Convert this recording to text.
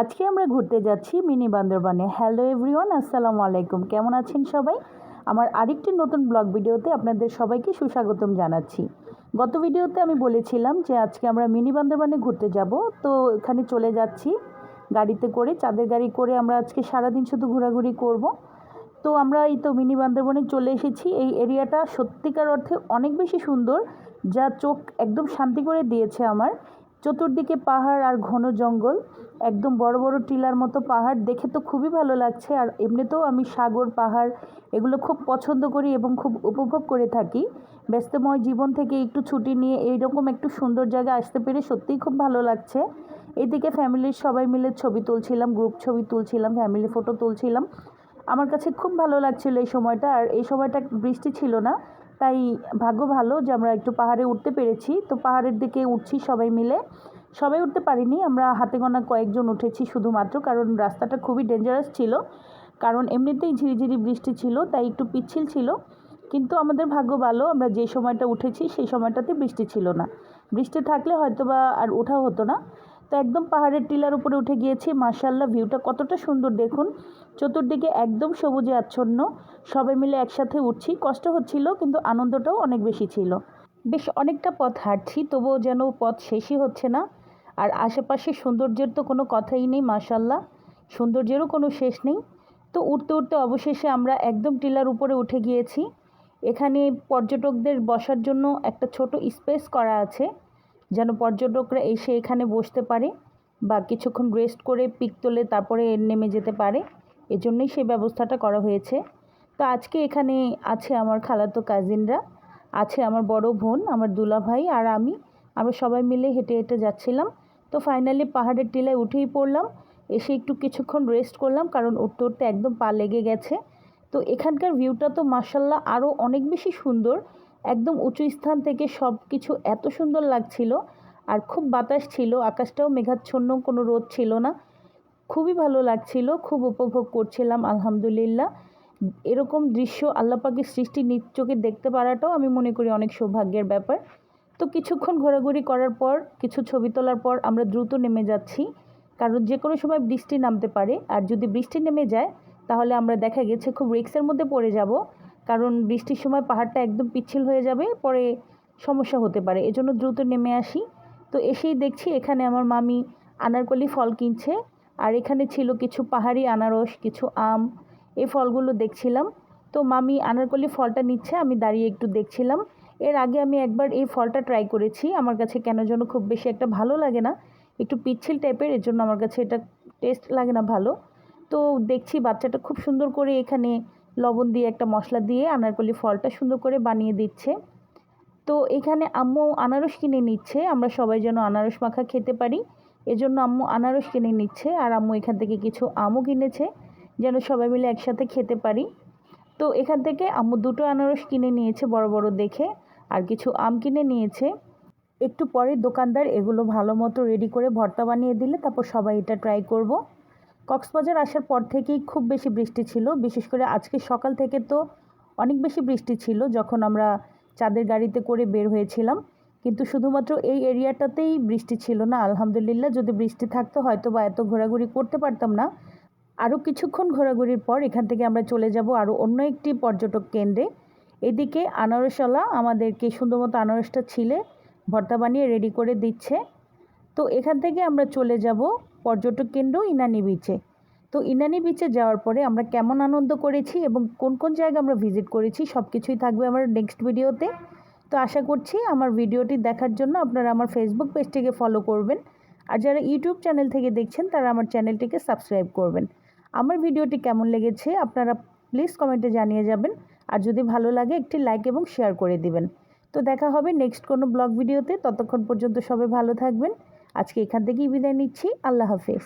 আজকে আমরা ঘুরতে যাচ্ছি মিনি বান্দরবানে। হ্যালো এভরিওয়ান আসসালামু আলাইকুম। কেমন আছেন সবাই? আমার আরেকটি নতুন ব্লগ ভিডিওতে আপনাদের সবাইকে সুস্বাগতম জানাচ্ছি। গত ভিডিওতে আমি বলেছিলাম যে আজকে আমরা মিনি বান্দরবানে ঘুরতে যাব। তো এখানে চলে যাচ্ছি গাড়িতে করে, চাঁদের গাড়ি করে আমরা আজকে সারাদিন শুধু ঘোরাঘুরি করব। তো আমরা এই তো মিনি বান্দরবনে চলে এসেছি। এই এরিয়াটা সত্যিকার অর্থে অনেক বেশি সুন্দর, যা চোখ একদম শান্তি করে দিয়েছে আমার। চতুর্দিকে পাহাড় আর ঘন জঙ্গল, একদম বড় বড় টিলার মতো পাহাড়, দেখে তো খুবই ভালো লাগছে। আর এমনিতেও আমি সাগর, পাহাড়, এগুলো খুব পছন্দ করি এবং খুব উপভোগ করে থাকি। ব্যস্তময় জীবন থেকে একটু ছুটি নিয়ে এইরকম একটু সুন্দর জায়গায় আসতে পেরে সত্যিই খুব ভালো লাগছে। এদিকে ফ্যামিলির সবাই মিলে ছবি তুলছিলাম গ্রুপ ছবি তুলছিলাম ফ্যামিলি ফটো তুলছিলাম। আমার কাছে খুব ভালো লাগছিল এই সময়টা, আর এই সময়টা বৃষ্টি ছিল না। তাই ভাগ্য ভালো যে আমরা একটু পাহাড়ে উঠতে পেরেছি। তো পাহাড়ের দিকে উঠছি সবাই মিলে। সবাই উঠতে পারিনি, আমরা হাতে গোনা কয়েকজন উঠেছি শুধুমাত্র, কারণ রাস্তাটা খুবই ডেঞ্জারাস ছিল। কারণ এমনিতেই ঝিরিঝিরি বৃষ্টি ছিল, তাই একটু পিচ্ছিল ছিল। কিন্তু আমাদের ভাগ্য ভালো, আমরা যে সময়টা উঠেছি সেই সময়টাতে বৃষ্টি ছিল না। বৃষ্টি থাকলে হয়তো বা আর ওঠা হতো না। তো একদম পাহাড়ের টিলার উপরে উঠে গিয়েছি মার্শাল্লাহ ভিউটা কতটা সুন্দর দেখুন। চতুর্দিকে একদম সবুজে আচ্ছন্ন, সবাই মিলে একসাথে উঠছি, কষ্ট হচ্ছিল কিন্তু আনন্দটাও অনেক বেশি ছিল। বেশ অনেকটা পথ হাঁটছি, তবুও যেন পথ শেষই হচ্ছে না। আর আশেপাশে সৌন্দর্যের তো কোনো কথাই নেই মাশাল্লাহ সৌন্দর্যেরও কোনো শেষ নেই। তো উঠতে উঠতে অবশেষে আমরা একদম টিলার উপরে উঠে গিয়েছি। এখানে পর্যটকদের বসার জন্য একটা ছোট স্পেস করা আছে। যেন পর্যটকরা এসে এখানে বসতে পারে বা কিছুক্ষণ রেস্ট করে পিক তোলে, তারপরে নেমে যেতে পারে। এজন্যই সেই ব্যবস্থাটা করা হয়েছে। তো আজকে এখানে আছে আমার খালাতো কাজিনরা আছে আমার বড় বোন, আমার দুলা ভাই আর আমি। আমরা সবাই মিলে হেঁটে হেঁটে যাচ্ছিলাম। তো ফাইনালি পাহাড়ের টিলায় উঠেই পড়লাম। এসে একটু কিছুক্ষণ রেস্ট করলাম কারণ উঠতে উঠতে একদম পা লেগে গেছে। তো এখানকার ভিউটা তো মার্শাল্লাহ আরও অনেক বেশি সুন্দর। একদম উঁচু স্থান থেকে সব কিছু এত সুন্দর লাগছিল আর খুব বাতাস ছিল, আকাশটাও মেঘাচ্ছন্ন, কোনো রোদ ছিল না। খুবই ভালো লাগছিল, খুব উপভোগ করছিলাম, আলহামদুলিল্লাহ। এরকম দৃশ্য আল্লাপাকের সৃষ্টি নিজ চোখে দেখতে পারাটাও আমি মনে করি অনেক সৌভাগ্যের ব্যাপার। তো কিছুক্ষণ ঘোরাঘুরি করার পর, কিছু ছবি তোলার পর আমরা দ্রুত নেমে যাচ্ছি। কারণ যে কোনো সময় বৃষ্টি নামতে পারে, আর যদি বৃষ্টি নেমে যায়, তাহলে আমরা দেখা গেছে খুব রিক্সের মধ্যে পড়ে যাব। কারণ বৃষ্টির সময় পাহাড়টা একদম পিচ্ছিল হয়ে যাবে, পরে সমস্যা হতে পারে। এজন্য দ্রুত নেমে আসি। তো এসেই দেখছি এখানে আমার মামি আনারকলি ফল কিনছে, আর এখানে ছিল কিছু পাহাড়ি আনারস, কিছু আম, এই ফলগুলো দেখছিলাম। তো মামি আনারকলি ফলটা নিচ্ছে, আমি দাঁড়িয়ে একটু দেখছিলাম। এর আগে আমি একবার এই ফলটা ট্রাই করেছি, আমার কাছে কেন যেন খুব বেশি একটা ভালো লাগে না, একটু পিচ্ছিল টাইপের, এর জন্য আমার কাছে এটা টেস্ট লাগে না ভালো। তো দেখছি বাচ্চাটা খুব সুন্দর করে এখানে লবণ দিয়ে একটা মশলা দিয়ে আনারকলি ফলটা সুন্দর করে বানিয়ে দিচ্ছে। তো এখানে আম্মু আনারস কিনে নিচ্ছে, আমরা সবাই যেন আনারস মাখা খেতে পারি। এজন্য আম্মু আনারস কিনে নিচ্ছে আর আম্মু এখান থেকে কিছু আমও কিনেছে, যেন সবাই মিলে একসাথে খেতে পারি। তো এখান থেকে আম্মু দুটো আনারস কিনে নিয়েছে বড় বড় দেখে, আর কিছু আম কিনে নিয়েছে। একটু পরে দোকানদার এগুলো ভালো মতো রেডি করে ভর্তা বানিয়ে দিলে, তারপর সবাই এটা ট্রাই করব। কক্সবাজার আসার পর থেকেই খুব বেশি বৃষ্টি ছিল। বিশেষ করে আজকে সকাল থেকে তো অনেক বেশি বৃষ্টি ছিল, যখন আমরা চাঁদের গাড়িতে করে বের হয়েছিলাম। কিন্তু শুধুমাত্র এই এরিয়াটাতেই বৃষ্টি ছিল না, আলহামদুলিল্লাহ। যদি বৃষ্টি থাকতো হয়তো বা এত ঘোরাঘুরি করতে পারতাম না। আরও কিছুক্ষণ ঘোরাঘুরির পর এখান থেকে আমরা চলে যাব আরও অন্য একটি পর্যটক কেন্দ্রে। এদিকে আনারসওয়ালা আমাদেরকে সুন্দর মতো আনারসটা ছিলে, ভর্তা বানিয়ে রেডি করে দিচ্ছে। তো এখান থেকে আমরা চলে যাব পর্যটক কেন্দ্র ইনানি বিচে তো ইনানি বিচে যাওয়ার পরে আমরা কেমন আনন্দ করেছি এবং কোন কোন জায়গা আমরা ভিজিট করেছি সব কিছুই থাকবে আমার নেক্সট ভিডিওতে তো আশা করছি আমার ভিডিওটি দেখার জন্য আপনারা আমার ফেসবুক পেজটিকে ফলো করবেন। আর যারা ইউটিউব চ্যানেল থেকে দেখছেন, তারা আমার চ্যানেলটিকে সাবস্ক্রাইব করবেন। আমার ভিডিওটি কেমন লেগেছে, আপনারা প্লিজ কমেন্টে জানিয়ে যাবেন। আর যদি ভালো লাগে, একটি লাইক এবং শেয়ার করে দিবেন। তো দেখা হবে নেক্সট কোনো ব্লগ ভিডিওতে ততক্ষণ পর্যন্ত সবাই ভালো থাকবেন। আজকে এখান থেকেই বিদায় নিচ্ছি। আল্লাহ হাফেজ।